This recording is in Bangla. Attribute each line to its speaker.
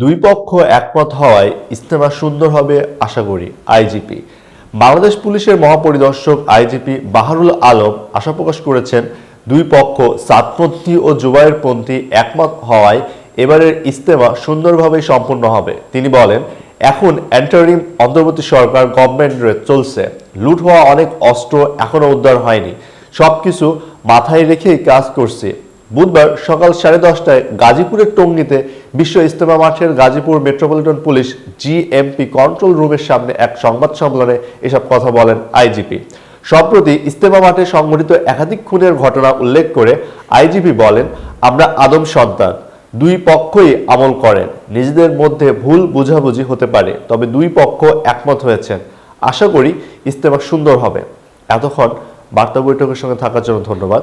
Speaker 1: দুই পক্ষ একমত হওয়ায় ইস্তেমা সুন্দর হবে, আশা করি, আইজিপি। বাংলাদেশ পুলিশের মহাপরিদর্শক আইজিপি বাহারুল আলম আশা প্রকাশ করেছেন, দুই পক্ষ সাতপন্থী ও জুবাইরপন্থী একমত হওয়ায় এবারের ইস্তেমা সুন্দরভাবে সম্পন্ন হবে। তিনি বলেন, এখন অ্যান্টারিম অন্তর্বর্তী সরকার গভর্নমেন্ট চলছে। লুট হওয়া অনেক অস্ত্র এখনও উদ্ধার হয়নি। সবকিছু মাথায় রেখেই কাজ করছে। বুধবার সকাল সাড়ে দশটায় গাজীপুরের টঙ্গিতে বিশ্ব ইস্তেমা মাঠের Gazipur metropolitan police GMP control রুমের সামনে এক সংবাদ সম্মেলনে এসব কথা বলেন আইজিপি। সম্প্রতি ইস্তেমা মাঠে সংঘটিত একাধিক খুনের ঘটনা উল্লেখ করে আইজিপি বলেন, আমরা আদম সন্তান, দুই পক্ষই আমল করেন। নিজেদের মধ্যে ভুল বুঝাবুঝি হতে পারে, তবে দুই পক্ষ একমত হয়েছেন। আশা করি ইস্তেমা সুন্দর হবে। এতক্ষণ বার্তা বৈঠকের সঙ্গে থাকার জন্য ধন্যবাদ।